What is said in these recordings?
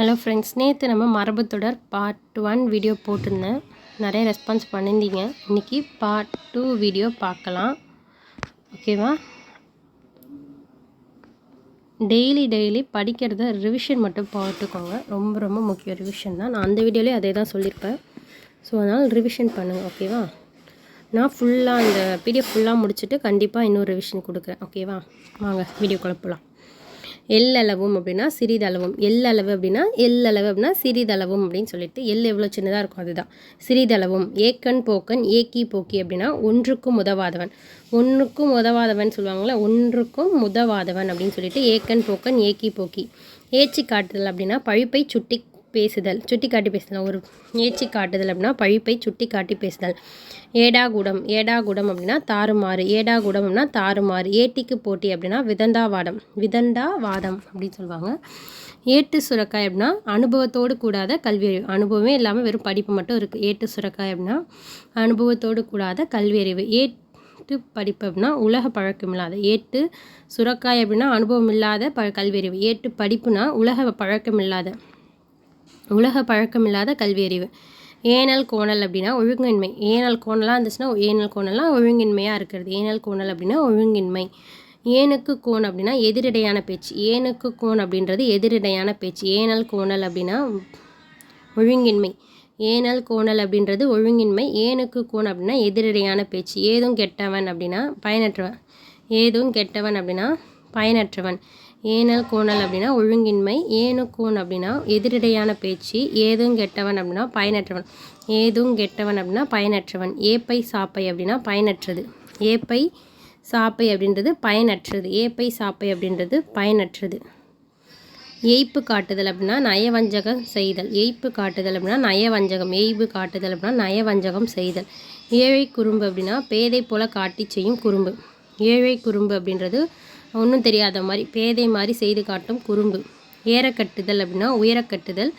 Hello friends நேற்று நம்ம மரபுத்தொடர் part one video போட்டிருந்தேன். நிறைய ரெஸ்பான்ஸ் பண்ணியிருந்தீங்க. இன்றைக்கி பார்ட் டூ வீடியோ பார்க்கலாம். ஓகேவா டெய்லி டெய்லி படிக்கிறத ரிவிஷன் மட்டும் போட்டுக்கோங்க. ரொம்ப ரொம்ப முக்கிய ரிவிஷன் தான். நான் அந்த வீடியோலேயே அதே தான் சொல்லியிருப்பேன். ஸோ அதனால் ரிவிஷன் பண்ணுங்கள் ஓகேவா நான் ஃபுல்லாக அந்த பிடிஎஃப் ஃபுல்லாக முடிச்சுட்டு கண்டிப்பாக இன்னொரு ரிவிஷன் கொடுக்குறேன். ஓகேவா வாங்க வீடியோ குழப்பலாம் எல்லளவும் அப்படின்னா சிறிதளவும். எல்லளவு அப்படின்னா எல்லளவு அப்படின்னா சிறிதளவும் அப்படின்னு சொல்லிட்டு எல் எவ்வளோ சின்னதாக இருக்கும் அதுதான். சிறிதளவும். ஏக்கன் போக்கன் ஏக்கி போக்கி அப்படின்னா ஒன்றுக்கும் உதவாதவன். ஒன்றுக்கும் உதவாதவன் சொல்லுவாங்களே ஒன்றுக்கும் உதவாதவன் அப்படின்னு சொல்லிட்டு ஏக்கன் போக்கன் ஏக்கி போக்கி. ஏச்சி காட்டுதல் அப்படின்னா பழுப்பை சுட்டி பேசுதல் சுட்டி காட்டி பேசுதல் ஒரு ஏச்சி காட்டுதல் அப்படின்னா பழிப்பை சுட்டி காட்டி பேசுதல். ஏடாகுடம் ஏடாகுடம் அப்படின்னா தாறுமாறு ஏடாகுடம் அப்படின்னா தாறுமாறு ஏட்டிக்கு போட்டி அப்படின்னா விதண்டாவாடம் விதண்டாவாதம் அப்படின்னு சொல்லுவாங்க. ஏட்டு சுரக்காய் அப்படின்னா அனுபவத்தோடு கூடாத கல்வி அறிவு. அனுபவமே இல்லாமல் வெறும் படிப்பு மட்டும் இருக்குது ஏட்டு சுரக்காய் அப்படின்னா அனுபவத்தோடு கூடாத கல்வி அறிவு. ஏட்டு படிப்பு அப்படின்னா உலக பழக்கம் இல்லாத ஏட்டு சுரக்காய் அப்படின்னா அனுபவம் இல்லாத ப கல்வி அறிவு. ஏட்டு படிப்புனா உலக பழக்கம் இல்லாத உலக பழக்கம் இல்லாத ஏனல் கோணல் அப்படின்னா ஒழுங்கின்மை. ஏனல் கோணலாக இருந்துச்சுன்னா ஏனல் கோணலாம் ஒழுங்கின்மையாக இருக்கிறது. ஏனல் கோணல் அப்படின்னா ஒழுங்கின்மை. ஏனுக்கு கோன் அப்படின்னா எதிரிடையான பேச்சு. ஏனுக்கு கோன் அப்படின்றது எதிரிடையான பேச்சு. ஏனல் கோணல் அப்படின்னா ஒழுங்கின்மை. ஏனல் கோணல் அப்படின்றது ஒழுங்கின்மை. ஏனுக்கு கோன் அப்படின்னா எதிரிடையான பேச்சு. ஏதும் கெட்டவன் அப்படின்னா பயனற்றவன். ஏதும் கெட்டவன் அப்படின்னா பயனற்றவன். ஏனல் கோணல் அப்படின்னா ஒழுங்கின்மை ஏனுக்கூன் அப்படின்னா எதிரிடையான பேச்சு ஏதும் கெட்டவன் அப்படின்னா பயனற்றவன். ஏதும் கெட்டவன் அப்படின்னா பயனற்றவன். ஏப்பை சாப்பை அப்படின்னா பயனற்றது. ஏப்பை சாப்பை அப்படின்றது பயனற்றது. ஏப்பை சாப்பை அப்படின்றது பயனற்றது. ஏய்ப்பு காட்டுதல் அப்படின்னா நயவஞ்சகம் செய்தல். எய்ப்பு காட்டுதல் அப்படின்னா நயவஞ்சகம். ஏய்வு காட்டுதல் அப்படின்னா நயவஞ்சகம் செய்தல். ஏழை குறும்பு அப்படின்னா பேதை போல காட்டி செய்யும் குறும்பு. ஏழை குறும்பு அப்படின்றது ஒன்றும் தெரியாத மாதிரி பேதை மாதிரி செய்து காட்டும் குறும்பு. ஏறக்கட்டுதல் அப்படின்னா உயரக்கட்டுதல்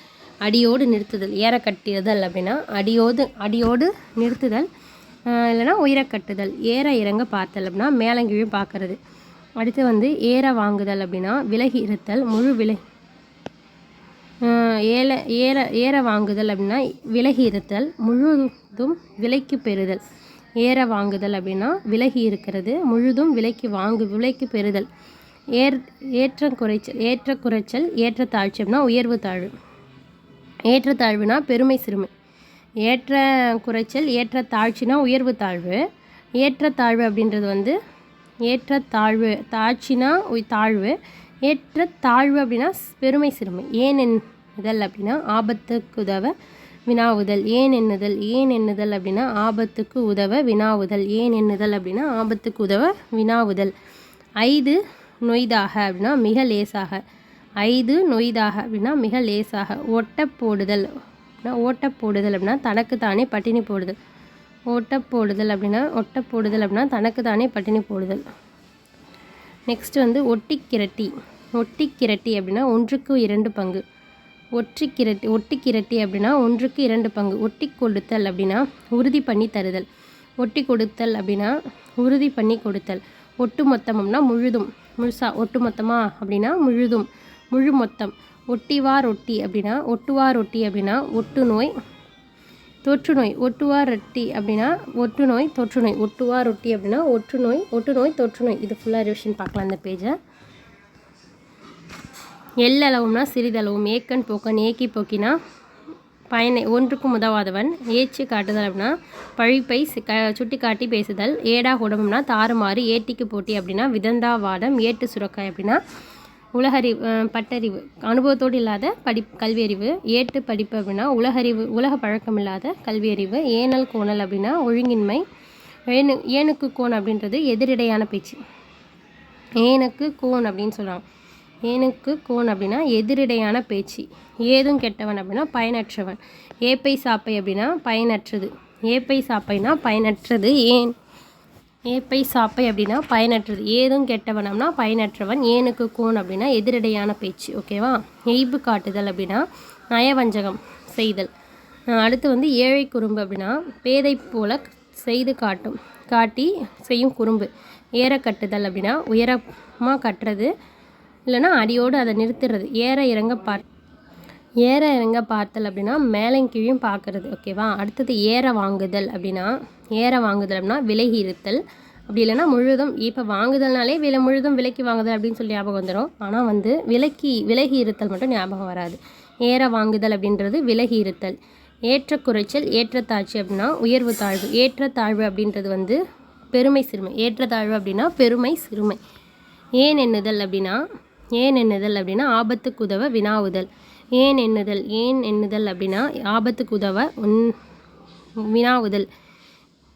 அடியோடு நிறுத்துதல். ஏறக்கட்டுதல் அப்படின்னா அடியோடு அடியோடு நிறுத்துதல் இல்லைன்னா உயரக்கட்டுதல். ஏற இறங்க பார்த்தல் அப்படின்னா மேலங்கீழும் பார்க்கறது. அடுத்து வந்து ஏற வாங்குதல் அப்படின்னா விலகி இருத்தல் முழு விலை ஏல ஏற ஏற வாங்குதல் அப்படின்னா விலகி இருத்தல் முழுதும் விலைக்கு பெறுதல். ஏற வாங்குதல் அப்படின்னா விலகி இருக்கிறது முழுதும் விலைக்கு வாங்கு விலைக்கு பெறுதல். ஏர் ஏற்ற குறைச்சல் ஏற்ற குறைச்சல் ஏற்ற தாழ்ச்சி அப்படின்னா உயர்வு தாழ்வு. ஏற்ற தாழ்வுனா பெருமை சிறுமை. ஏற்ற குறைச்சல் ஏற்ற தாழ்ச்சினா உயர்வு தாழ்வு. ஏற்ற தாழ்வு அப்படின்றது வந்து ஏற்ற தாழ்வு தாழ்ச்சினா தாழ்வு. ஏற்ற தாழ்வு அப்படின்னா பெருமை சிறுமை. ஏன் இதழ் அப்படின்னா ஆபத்துக்கு உதவ வினாவுதல் ஏன் எண்ணுதல் ஏன் எண்ணுதல் அப்படின்னா ஆபத்துக்கு உதவ வினாவுதல் ஏன் எண்ணுதல் அப்படின்னா ஆபத்துக்கு உதவ வினாவுதல். ஐது நொய்தாக அப்படின்னா மிக லேசாக. ஐது நொய்தாக அப்படின்னா மிக லேசாக. ஒட்ட போடுதல் அப்படின்னா ஓட்ட போடுதல் அப்படின்னா தனக்கு தானே பட்டினி போடுதல். ஓட்ட போடுதல் அப்படின்னா ஒட்ட போடுதல் அப்படின்னா தனக்கு தானே பட்டினி போடுதல். நெக்ஸ்ட் வந்து ஒட்டி கிரட்டி ஒட்டி கிரட்டி அப்படின்னா ஒன்றுக்கு இரண்டு பங்கு. ஒற்றி கிரட்டி ஒட்டி கிரட்டி அப்படின்னா ஒன்றுக்கு இரண்டு பங்கு. ஒட்டி கொடுத்தல் அப்படின்னா உறுதி பண்ணி தருதல். ஒட்டி கொடுத்தல் அப்படின்னா உறுதி பண்ணி கொடுத்தல். ஒட்டு மொத்தம்னா முழுதும். முழுசா ஒட்டு மொத்தமாக அப்படின்னா முழுதும். முழு மொத்தம். ஒட்டிவா ரொட்டி அப்படின்னா ஒட்டுவா ரொட்டி அப்படின்னா ஒட்டு நோய் தொற்று நோய். ஒட்டுவா ரொட்டி அப்படின்னா ஒட்டு நோய் தொற்று நோய். ஒட்டுவா ரொட்டி அப்படின்னா ஒற்று நோய் ஒட்டு நோய் தொற்று நோய். இது ஃபுல்லாக ரிவிஷன் பார்க்கலாம் அந்த பேஜை எல்லளவும்னா சிறிதளவும் ஏக்கன் போக்கன் ஏக்கி போக்கினா பயனை ஒன்றுக்கும் உதவாதவன். ஏச்சு காட்டுதல் அப்படின்னா பழிப்பை க சுட்டி காட்டி பேசுதல். ஏடா குடம்னா தாறுமாறு ஏட்டிக்கு போட்டி அப்படின்னா விதந்தா வாடம் ஏட்டு சுரக்காய் அப்படின்னா உலகறிவு பட்டறிவு. அனுபவத்தோடு இல்லாத படி கல்வியறிவு. ஏட்டு படிப்பு அப்படின்னா உலகறிவு உலக பழக்கம் இல்லாத கல்வியறிவு. ஏனல் கோணல் அப்படின்னா ஒழுங்கின்மை. ஏனு ஏனுக்கு கோன் அப்படின்றது எதிரிடையான பேச்சு. ஏனுக்கு கோன் அப்படின்னு சொல்கிறாங்க ஏனுக்கு கோன் அப்படின்னா எதிரிடையான பேச்சு. ஏதும் கெட்டவன் அப்படின்னா பயனற்றவன். ஏப்பை சாப்பை அப்படின்னா பயனற்றது. ஏப்பை சாப்பைனா பயனற்றது. ஏன்? ஏப்பை சாப்பை அப்படின்னா பயனற்றது. ஏதும் கெட்டவன் அப்படின்னா பயனற்றவன். ஏனுக்கு கோன் அப்படின்னா எதிரிடையான பேச்சு. ஓகேவா எய்பு காட்டுதல் அப்படின்னா நயவஞ்சகம் செய்தல். அடுத்து வந்து ஏழை குறும்பு அப்படின்னா பேதை போல செய்து காட்டும். காட்டி செய்யும் குறும்பு. ஏற கட்டுதல் அப்படின்னா உயரமாக கட்டுறது. இல்லைனா அடியோடு அதை நிறுத்துறது. ஏற இறங்க பார் ஏற இறங்க பார்த்தல் அப்படின்னா மேலையும் கீழும் பார்க்குறது ஓகேவா அடுத்தது ஏற வாங்குதல் அப்படின்னா ஏற வாங்குதல் அப்படின்னா விலகி இருத்தல் அப்படி இல்லைன்னா முழுதும் இப்போ வாங்குதல்னாலே விலை முழுதும் விலைக்கு வாங்குதல் அப்படின்னு சொல்லி ஞாபகம் வந்துடும் ஆனால் வந்து விலக்கி விலகி இருத்தல் மட்டும் ஞாபகம் வராது. ஏற வாங்குதல் அப்படின்றது விலகி இருத்தல் ஏற்ற குறைச்சல் ஏற்றத்தாழ்ச்சி அப்படின்னா உயர்வு தாழ்வு. ஏற்றத்தாழ்வு அப்படின்றது வந்து பெருமை சிறுமை. ஏற்றத்தாழ்வு அப்படின்னா பெருமை சிறுமை. ஏன் எண்ணுதல் அப்படின்னா ஏன் எண்ணுதல் அப்படின்னா ஆபத்துக்கு உதவ வினாவுதல். ஏன் எண்ணுதல்? ஏன் எண்ணுதல் அப்படின்னா ஆபத்துக்கு உதவ உன் வினாவுதல்.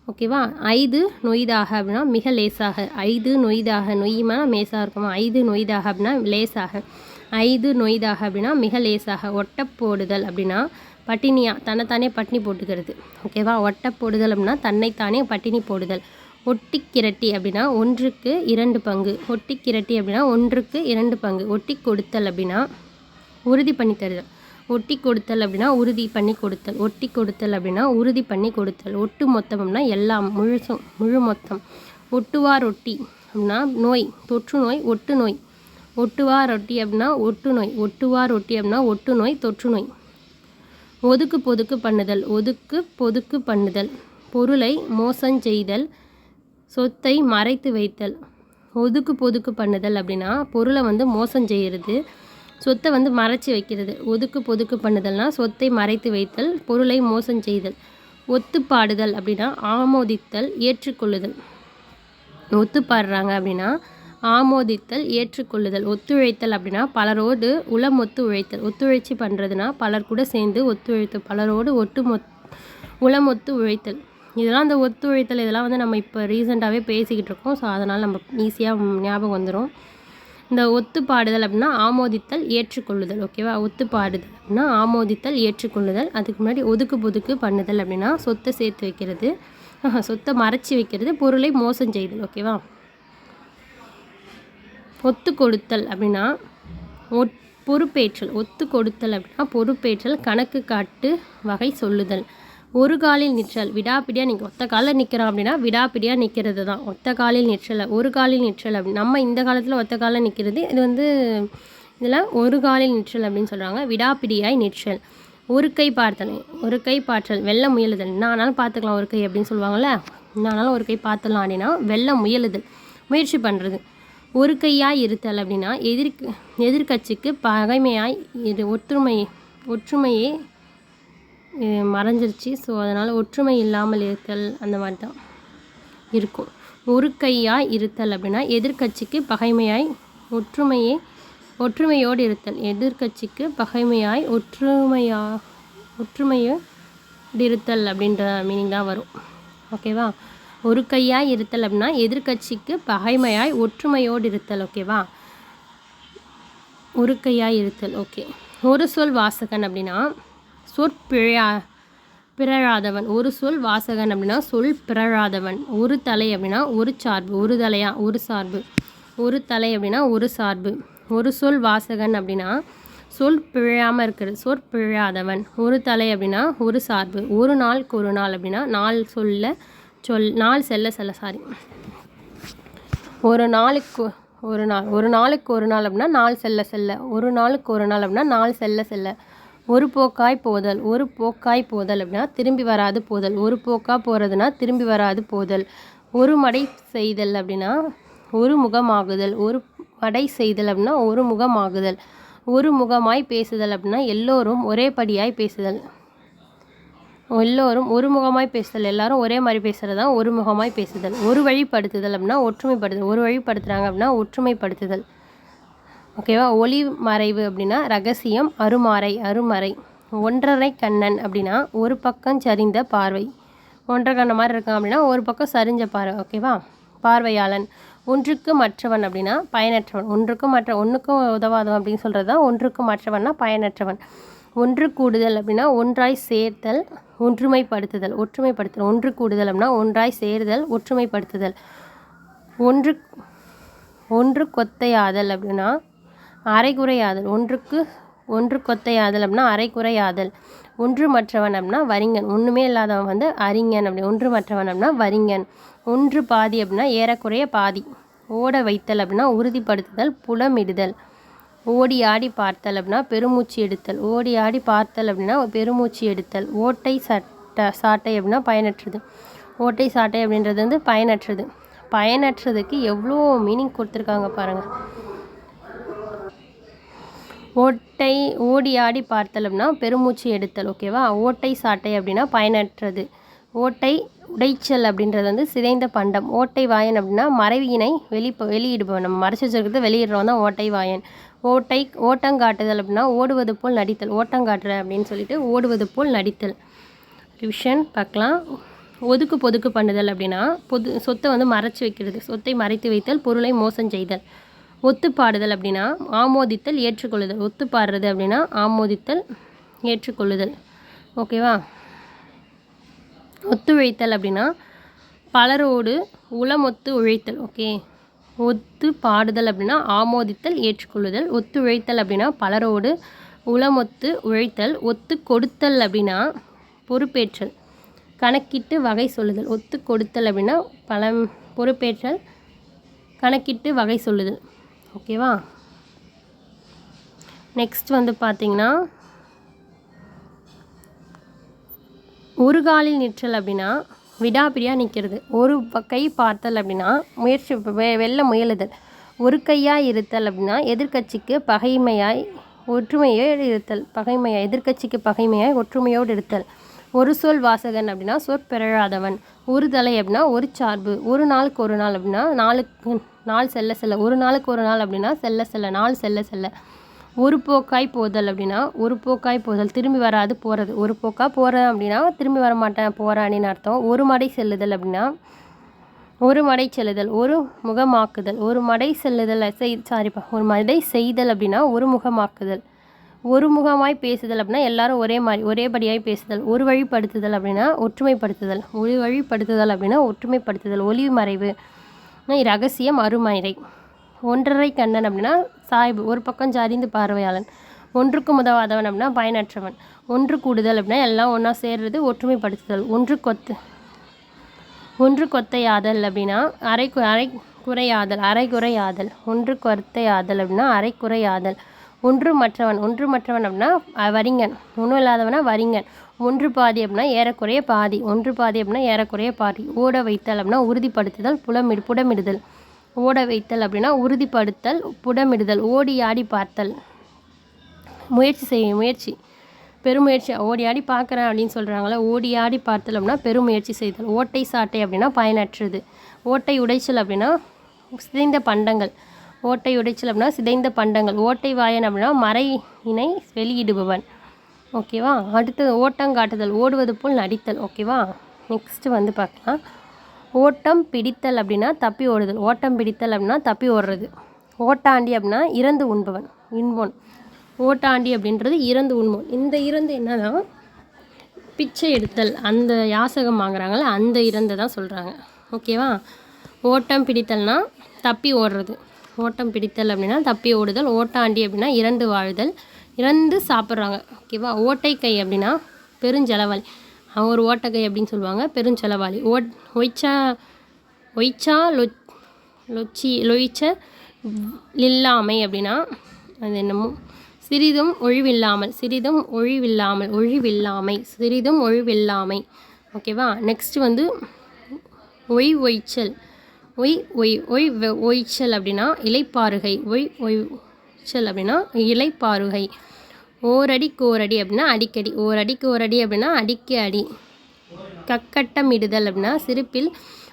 ஓகேவா ஐது நொய்தாக அப்படின்னா மிக லேசாக. ஐது நொய்தாக நொய்யுமா மேசாக இருக்குமா? ஐது நொய்தாக அப்படின்னா லேசாக. ஐது நொய்தாக அப்படின்னா மிக லேசாக. ஒட்ட போடுதல் அப்படின்னா பட்டினியாக தன்னைத்தானே பட்டினி போட்டுக்கிறது. ஓகேவா ஒட்ட போடுதல் அப்படின்னா தன்னைத்தானே பட்டினி போடுதல். ஒட்டிக்கிரட்டி அப்படின்னா ஒன்றுக்கு இரண்டு பங்கு. ஒட்டிக்கிரட்டி அப்படின்னா ஒன்றுக்கு இரண்டு பங்கு. ஒட்டி கொடுத்தல் அப்படின்னா உறுதி பண்ணி தருதல் ஒட்டி கொடுத்தல் அப்படின்னா உறுதி பண்ணி கொடுத்தல் ஒட்டி கொடுத்தல் அப்படின்னா உறுதி பண்ணி கொடுத்தல் ஒட்டு மொத்தம் அப்படின்னா எல்லாம் முழுசும் முழு மொத்தம். ஒட்டுவார் ஒட்டி அப்படின்னா நோய் தொற்று நோய் ஒட்டு நோய். ஒட்டுவார் ஒட்டி அப்படின்னா ஒட்டு நோய். ஒட்டுவார் ஒட்டி அப்படின்னா ஒட்டு நோய் தொற்று நோய். ஒதுக்கு பொதுக்கு பண்ணுதல். ஒதுக்கு பொதுக்கு பண்ணுதல். பொருளை மோசம் செய்தல் சொத்தை மறைத்து வைத்தல் ஒதுக்கு பொதுக்கு பண்ணுதல் அப்படின்னா பொருளை வந்து மோசம் செய்கிறது சொத்தை வந்து மறைச்சி வைக்கிறது. ஒதுக்கு பொதுக்கு பண்ணுதல்னா சொத்தை மறைத்து வைத்தல் பொருளை மோசம் செய்தல். ஒத்துப்பாடுதல் அப்படின்னா ஆமோதித்தல் ஏற்றுக்கொள்ளுதல். ஒத்துப்பாடுறாங்க அப்படின்னா ஆமோதித்தல் ஏற்றுக்கொள்ளுதல். ஒத்துழைத்தல் அப்படின்னா பலரோடு உளம் ஒத்து உழைத்தல் ஒத்துழைச்சி பண்ணுறதுனா பலர் கூட சேர்ந்து ஒத்துழைத்தல் பலரோடு ஒட்டு மொத் உளம் ஒத்து உழைத்தல் இதெல்லாம் அந்த ஒத்துழைத்தல் இதெல்லாம் வந்து நம்ம இப்போ ரீசெண்டாகவே பேசிக்கிட்டு இருக்கோம். ஸோ அதனால் நம்ம ஈஸியாக ஞாபகம் வந்துடும் இந்த ஒத்துப்பாடுதல் அப்படின்னா ஆமோதித்தல் ஏற்றுக்கொள்ளுதல். ஓகேவா ஒத்துப்பாடுதல் அப்படின்னா ஆமோதித்தல் ஏற்றுக்கொள்ளுதல். அதுக்கு முன்னாடி ஒதுக்கு பொதுக்கு பண்ணுதல் அப்படின்னா சொத்தை சேர்த்து வைக்கிறது. சொத்தை மறைச்சி வைக்கிறது பொருளை மோசம் செய்தல். ஓகேவா ஒத்து கொடுத்தல் அப்படின்னா பொறுப்பேற்றல். ஒத்து கொடுத்தல் அப்படின்னா பொறுப்பேற்றல் கணக்கு காட்டு வகை சொல்லுதல். ஒரு காலில் நிற்றல். விடாப்பிடியாக நீங்கள் ஒத்த காலில் நிற்கிறோம் அப்படின்னா விடாப்பிடியாக நிற்கிறது தான் ஒத்த காலில் நிற்றலை. ஒரு காலில் நிற்றல் அப்படி நம்ம இந்த காலத்தில் ஒத்த காலில் நிற்கிறது இது வந்து இதில் ஒரு காலில் நிற்றல் அப்படின்னு சொல்கிறாங்க விடாப்பிடியாய் நிற்றல். ஒரு கை பார்த்தல். ஒரு கை பாற்றல் வெள்ள முயலுதல். என்னானாலும் பார்த்துக்கலாம் ஒரு கை அப்படின்னு சொல்லுவாங்கள்ல என்னானாலும் ஒரு கை பார்த்தலாம் அப்படின்னா வெள்ள முயலுதல். முயற்சி பண்ணுறது ஒரு கையாய் இருத்தல் அப்படின்னா எதிர்க்கு எதிர்கட்சிக்கு பகைமையாய் இது ஒற்றுமை ஒற்றுமையே மறைஞ்சிருச்சு. ஸோ அதனால் ஒற்றுமை இல்லாமல் இருத்தல் அந்த மாதிரி தான் இருக்கும். ஒரு கையாய் இருத்தல் அப்படின்னா எதிர்கட்சிக்கு பகைமையாய் ஒற்றுமையே ஒற்றுமையோடு இருத்தல். எதிர்கட்சிக்கு பகைமையாய் ஒற்றுமையா ஒற்றுமையோடு இருத்தல் அப்படின்ற மீனிங் தான் வரும். ஓகேவா ஒரு கையாய் இருத்தல் அப்படின்னா எதிர்கட்சிக்கு பகைமையாய் ஒற்றுமையோடு இருத்தல். ஓகேவா ஒரு கையாய் இருத்தல். ஓகே ஒரு சொல் வாசகன் அப்படின்னா சொற்பிழையா பிறழாதவன். ஒரு சொல் வாசகன் அப்படின்னா சொல் பிறழாதவன். ஒரு தலை அப்படின்னா ஒரு சார்பு. ஒரு தலையா ஒரு சார்பு. ஒரு தலை அப்படின்னா ஒரு சார்பு. ஒரு சொல் வாசகன் அப்படின்னா சொல் பிழையாமல் இருக்கிறது சொற்பிழையாதவன் ஒரு தலை அப்படின்னா ஒரு சார்பு. ஒரு நாளுக்கு ஒரு நாள் அப்படின்னா நாள் சொல்ல சொல் நாள் செல்ல செல்ல சாரி ஒரு நாளுக்கு ஒரு நாள். ஒரு நாளுக்கு ஒரு நாள் அப்படின்னா நாள் செல்ல செல்ல. ஒரு நாளுக்கு ஒரு நாள் அப்படின்னா நாள் செல்ல செல்ல. ஒரு போக்காய் போதல் ஒரு போக்காய் போதல் அப்படின்னா திரும்பி வராது போதல். ஒரு போக்காக போகிறதுனா திரும்பி வராது போதல். ஒரு மடை செய்தல் அப்படின்னா ஒரு முகமாகுதல். ஒரு மடை செய்தல் அப்படின்னா ஒரு முகமாகுதல். ஒரு முகமாய் பேசுதல் அப்படின்னா எல்லோரும் ஒரே படியாய் பேசுதல். எல்லோரும் ஒரு முகமாய் பேசுதல். எல்லாரும் ஒரே மாதிரி பேசுகிறது தான் ஒரு முகமாய் பேசுதல். ஒரு வழிப்படுத்துதல் அப்படின்னா ஒற்றுமைப்படுத்துதல். ஒரு வழிப்படுத்துகிறாங்க அப்படின்னா ஒற்றுமைப்படுத்துதல். ஓகேவா? ஒளி மறைவு அப்படின்னா ரகசியம் அருமாறை அருமறை. ஒன்றரை கண்ணன் அப்படின்னா ஒரு பக்கம் சரிந்த பார்வை. ஒன்றரை கண்ண மாதிரி இருக்கான் அப்படின்னா ஒரு பக்கம் சரிஞ்ச பார்வை ஓகேவா? பார்வையாளன். ஒன்றுக்கு மற்றவன் அப்படின்னா பயனற்றவன். ஒன்றுக்கும் மற்ற ஒன்றுக்கும் உதவாதவன் அப்படின்னு சொல்கிறது தான் ஒன்றுக்கு மற்றவன்னா பயனற்றவன். ஒன்று கூடுதல் அப்படின்னா ஒன்றாய் சேர்த்தல் ஒற்றுமைப்படுத்துதல் ஒற்றுமைப்படுத்துதல். ஒன்று கூடுதல் அப்படின்னா ஒன்றாய் சேர்தல் ஒற்றுமைப்படுத்துதல். ஒன்று ஒன்று கொத்தையாதல் அப்படின்னா அரைகுறையாதல். ஒன்றுக்கு ஒன்று கொத்தையாதல் அப்படின்னா அரைகுறையாதல். ஒன்று மற்றவன் அப்படின்னா வரிங்கன். ஒன்றுமே இல்லாதவன் வந்து அறிஞன் அப்படி. ஒன்று மற்றவன் அப்படின்னா வரிங்கன். ஒன்று பாதி அப்படின்னா ஏறக்குறைய பாதி. ஓட வைத்தல் அப்படின்னா உறுதிப்படுத்துதல் புலமிடுதல். ஓடி ஆடி பார்த்தல் அப்படின்னா பெருமூச்சு எடுத்தல். ஓடி ஆடி பார்த்தல் அப்படின்னா பெருமூச்சு எடுத்தல். ஓட்டை சட்ட சாட்டை அப்படின்னா பயனற்றது. ஓட்டை சாட்டை அப்படின்றது வந்து பயனற்றது. பயனற்றதுக்கு எவ்வளோ மீனிங் கொடுத்துருக்காங்க பாருங்கள் ஓட்டை ஓடி ஆடி பார்த்தல் அப்படின்னா பெருமூச்சு எடுத்தல் ஓகேவா ஓட்டை சாட்டை அப்படின்னா பயனற்றது. ஓட்டை உடைச்சல் அப்படின்றது வந்து சிதைந்த பண்டம். ஓட்டை வாயன் அப்படின்னா மறைவியினை வெளி வெளியிடுபவன். நம்ம மறைச்சி வச்சிருக்கிறது வெளியிடுறவன் தான் ஓட்டை வாயன். ஓட்டை ஓட்டங்காட்டுதல் அப்படின்னா ஓடுவது போல் நடித்தல். ஓட்டங்காட்டுற அப்படின்னு சொல்லிட்டு ஓடுவது போல் நடித்தல். ரிவிஷன் பார்க்கலாம். ஒதுக்கு பொதுக்கு பண்ணுதல் அப்படின்னா பொது சொத்தை வந்து மறைச்சி வைக்கிறது. சொத்தை மறைத்து வைத்தல் பொருளை மோசம் செய்தல். ஒத்து பாடுதல் அப்படின்னா ஆமோதித்தல் ஏற்றுக்கொள்ளுதல். ஒத்து பாடுறது அப்படின்னா ஆமோதித்தல் ஏற்றுக்கொள்ளுதல். ஓகேவா? ஒத்துழைத்தல் அப்படின்னா பலரோடு உளமொத்து உழைத்தல். ஓகே? ஒத்து பாடுதல் அப்படின்னா ஆமோதித்தல் ஏற்றுக்கொள்ளுதல். ஒத்துழைத்தல் அப்படின்னா பலரோடு உளமொத்து உழைத்தல். ஒத்து கொடுத்தல் அப்படின்னா பொறுப்பேற்றல். கணக்கிட்டு வகை சொல்லுதல். ஒத்து கொடுத்தல் அப்படின்னா பல பொறுப்பேற்றல். கணக்கிட்டு வகை சொல்லுதல். ஓகேவா? நெக்ஸ்ட் வந்து பார்த்திங்கன்னா ஒரு காலில் நிற்றல் அப்படின்னா விடாப்பிடியாக நிற்கிறது. ஒரு கை பார்த்தல் அப்படின்னா முயற்சி வெ வெல்ல முயலுதல். ஒரு கையாக இருத்தல் அப்படின்னா எதிர்கட்சிக்கு பகைமையாய் ஒற்றுமையோடு இருத்தல். பகைமையாய் எதிர்கட்சிக்கு பகைமையாய் ஒற்றுமையோடு இருத்தல். ஒரு சொல் வாசகன் அப்படின்னா சொற்பெறாதவன் ஒரு தலை அப்படின்னா ஒரு சார்பு ஒரு நாளுக்கு ஒரு நாள் அப்படின்னா நாளுக்கு நாள் செல்ல செல்ல ஒரு நாளுக்கு ஒரு நாள் அப்படின்னா செல்ல செல்ல நாள் செல்ல செல்ல. ஒரு போக்காய் போதல் அப்படின்னா ஒரு போக்காய் போதல் திரும்பி வராது போகிறது ஒரு போக்காக போகிறேன் அப்படின்னா திரும்பி வர மாட்டேன் போகிறேன்னு அர்த்தம். ஒரு மடை செல்லுதல் அப்படின்னா ஒரு மடை செல்லுதல் ஒரு முகமாக்குதல். ஒரு மடை செல்லுதல் செய் சாரிப்பா ஒரு மடை செய்தல் அப்படின்னா ஒரு முகமாக்குதல். ஒரு முகமாய் பேசுதல் அப்படின்னா எல்லாரும் ஒரே மாதிரி ஒரேபடியாய் பேசுதல் ஒரு வழிப்படுத்துதல் அப்படின்னா ஒற்றுமைப்படுத்துதல் ஒரு வழிப்படுத்துதல் அப்படின்னா ஒற்றுமைப்படுத்துதல் ஒளிவு மறைவு ரகசியம் அருமறை ஒன்றரை கண்ணன் அப்படின்னா சாய்பு ஒரு பக்கம் சரிந்து பார்வையாளன் ஒன்றுக்கு உதவாதவன் அப்படின்னா பயனற்றவன் ஒன்று கூடுதல் அப்படின்னா எல்லாம் ஒன்றா சேர்றது ஒற்றுமைப்படுத்துதல் ஒன்று கொத்து ஒன்று கொத்தையாதல் அப்படின்னா அரை அரை குறையாதல் அரை குறையாதல் ஒன்று கொத்தையாதல் அப்படின்னா அரை குறையாதல் ஒன்று மற்றவன் ஒன்று மற்றவன் அப்படின்னா வரிங்கன் ஒன்றும் இல்லாதவனா வரிங்கன் ஒன்று பாதி அப்படின்னா ஏறக்குறைய பாதி. ஒன்று பாதி அப்படின்னா ஏறக்குறைய பாதி. ஓட வைத்தல் அப்படின்னா உறுதிப்படுத்துதல் புலமிடு புடமிடுதல். ஓட வைத்தல் அப்படின்னா உறுதிப்படுத்தல் புடமிடுதல் ஓடி ஆடி பார்த்தல். முயற்சி செய்ய முயற்சி. பெருமுயற்சி. ஓடி ஆடி பார்க்குறேன் அப்படின்னு சொல்கிறாங்களே ஓடி ஆடி பார்த்தல் அப்படின்னா பெருமுயற்சி செய்தல். ஓட்டை சாட்டை அப்படின்னா பயனற்றது. ஓட்டை உடைச்சல் அப்படின்னா சிதைந்த பண்டங்கள். ஓட்டை உடைச்சல் அப்படின்னா சிதைந்த பண்டங்கள். ஓட்டை வாயன் அப்படின்னா மறை இணை வெளியிடுபவன். ஓகேவா? அடுத்தது ஓட்டங்காட்டுதல். ஓடுவது போல் நடித்தல். ஓகேவா? நெக்ஸ்ட்டு வந்து பார்க்கலாம். ஓட்டம் பிடித்தல் அப்படின்னா தப்பி ஓடுதல். ஓட்டம் பிடித்தல் அப்படின்னா தப்பி ஓடுறது. ஓட்டாண்டி அப்படின்னா இறந்து உண்பவன். இன்போன். ஓட்டாண்டி அப்படின்றது இறந்து உண்போன் இந்த இறந்து என்னன்னா பிச்சை எடுத்தல். அந்த யாசகம் வாங்குறாங்கள்ல அந்த இறந்தை தான் சொல்கிறாங்க ஓகேவா? ஓட்டம் பிடித்தல்னால் தப்பி ஓடுறது. ஓட்டம் பிடித்தல் அப்படின்னா தப்பி ஓடுதல் ஓட்டாண்டி அப்படின்னா இரண்டு வாழுதல். இறந்து சாப்பிட்றாங்க ஓகேவா ஓட்டை கை அப்படின்னா பெருஞ்செலவாளி. அவங்க ஒரு ஓட்டக்கை அப்படின்னு சொல்லுவாங்க பெருஞ்செலவாளி. ஓட் ஒய்ச்சா ஒய்ச்சா லொ லொச்சி லொய்ச்ச இல்லாமை அப்படின்னா அது என்னமோ? சிறிதும் ஒழிவில்லாமல் சிறிதும் ஒழிவில்லாமல் ஒழிவில்லாமை சிறிதும் ஒழிவில்லாமை ஓகேவா நெக்ஸ்ட் வந்து ஒய் ஒய்ச்சல். ஒய் ஒய் ஒய் ஒய்ச்சல் அப்படின்னா இலைப்பாறுகை. ஒய் ஒய்ச்சல் அப்படின்னா இலைப்பாறுகை. ஓரடி கோரடி அப்படின்னா அடிக்கடி. ஓரடிக்கு ஓரடி அப்படின்னா அடிக்க அடி. கக்கட்டமிடுதல் அப்படின்னா சிரிப்பில்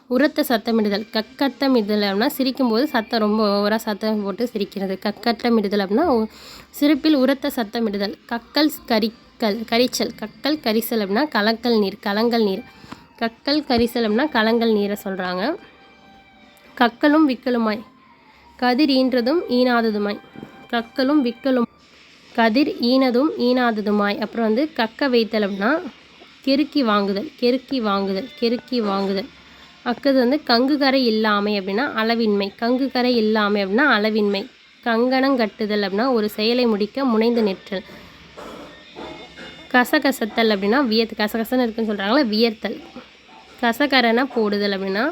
உரத்த சத்தமிடுதல். கக்கத்தமிடுதல் அப்படின்னா சிரிக்கும்போது சத்தம் ரொம்ப ஓவராக சத்தம் போட்டு சிரிக்கிறது. கக்கட்டமிடுதல் அப்படின்னா சிரிப்பில் உரத்த சத்தமிடுதல். கக்கல் கரிக்கல் கரிச்சல். கக்கல் கரிசல் அப்படின்னா கலக்கல் நீர் கலங்கல் நீர். கக்கல் கரிசல் அப்படின்னா கலங்கல் நீரை சொல்கிறாங்க கக்கலும் விக்கலுமாய். கதிர் ஈன்றதும் ஈனாததுமாய். கக்கலும் விக்கலும் கதிர் ஈனதும் ஈனாததுமாய். அப்புறம் வந்து கக்க வைத்தல் அப்படின்னா கெருக்கி வாங்குதல் கெருக்கி வாங்குதல் கெருக்கி வாங்குதல். அக்கது வந்து கங்கு கரை இல்லாமை அப்படின்னா அளவின்மை. கங்கு கரை இல்லாமை அப்படின்னா அளவின்மை. கங்கணம் கட்டுதல் அப்படின்னா ஒரு செயலை முடிக்க முனைந்து நிற்றல். கசகசத்தல் அப்படின்னா வியத்து கசகசன்னு இருக்குன்னு சொல்கிறாங்களா வியர்த்தல். கசகரனை போடுதல் அப்படின்னா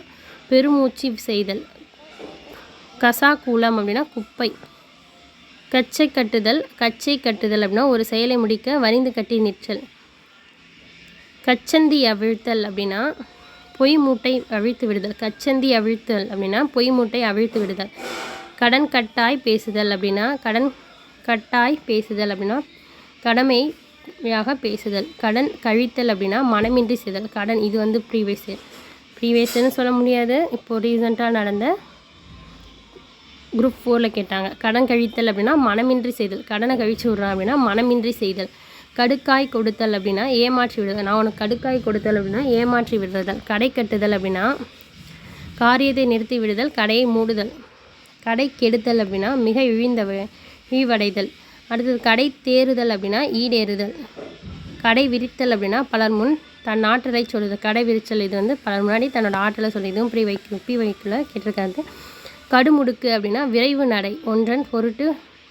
பெருமூச்சு செய்தல். கசா கூலம் அப்படின்னா குப்பை. கச்சை கட்டுதல் கச்சை கட்டுதல் அப்படின்னா ஒரு செயலை முடிக்க வரிந்து கட்டி நிற்றல். கச்சந்தி அவிழ்த்தல் அப்படின்னா பொய் மூட்டை அவிழ்த்து விடுதல். கச்சந்தி அவிழ்த்தல் அப்படின்னா பொய் மூட்டை அவிழ்த்து விடுதல். கடன் கட்டாய் பேசுதல் அப்படின்னா கடன் கட்டாய் பேசுதல் அப்படின்னா கடமையாக பேசுதல். கடன் கழித்தல் அப்படின்னா மனமின்றி செய்தல். கடன் இது வந்து ப்ரீவியஸ் இயர் ப்ரீவியஸ்னு சொல்ல முடியாது. இப்போது ரீசெண்டாக நடந்த குரூப் ஃபோரில் கேட்டாங்க கடன் கழித்தல் அப்படின்னா மனமின்றி செய்தல். கடனை கழிச்சு விட்றான் அப்படின்னா மனமின்றி செய்தல். கடுக்காய் கொடுத்தல் அப்படின்னா ஏமாற்றி விடுதல். நான் உனக்கு கடுக்காய் கொடுத்தல் அப்படின்னா ஏமாற்றி விடுதல். கடை கட்டுதல் அப்படின்னா காரியத்தை நிறுத்தி விடுதல். கடையை மூடுதல். கடை கெடுத்தல் அப்படின்னா மிக இழிந்த இழிவடைதல். அடுத்தது கடை தேறுதல் அப்படின்னா ஈடேறுதல். கடை விரித்தல் அப்படின்னா பலர் முன் தன் ஆற்றலை சொல்லுது. கடை விரிச்சல் இது வந்து பல முன்னாடி தன்னோட ஆற்றலை சொல்லி இதுவும் ப்ரீ வைக்கு ப்ரீ வைக்கில் கேட்டிருக்காரு கடுமுடுக்கு அப்படின்னா விரைவு நடை. ஒன்றன் பொருட்டு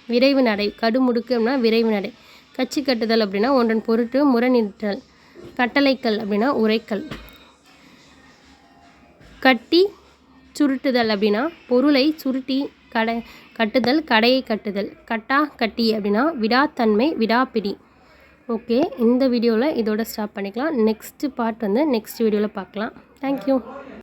விரைவு நடை. கடுமுடுக்கு அப்படின்னா விரைவு நடை. கட்சி கட்டுதல் அப்படின்னா ஒன்றன் பொருட்டு முரணிட்டல் கட்டளைக்கல் அப்படின்னா உரைக்கல். கட்டி சுருட்டுதல் அப்படின்னா பொருளை சுருட்டி கடை கட்டுதல் கடையை கட்டுதல். கட்டா கட்டி அப்படின்னா விடாத்தன்மை விடாப்பிடி ஓகே இந்த வீடியோவில் இதோட ஸ்டாப் பண்ணிக்கலாம். நெக்ஸ்ட்டு பார்ட் வந்து நெக்ஸ்ட் வீடியோவில் பார்க்கலாம். தேங்க்யூ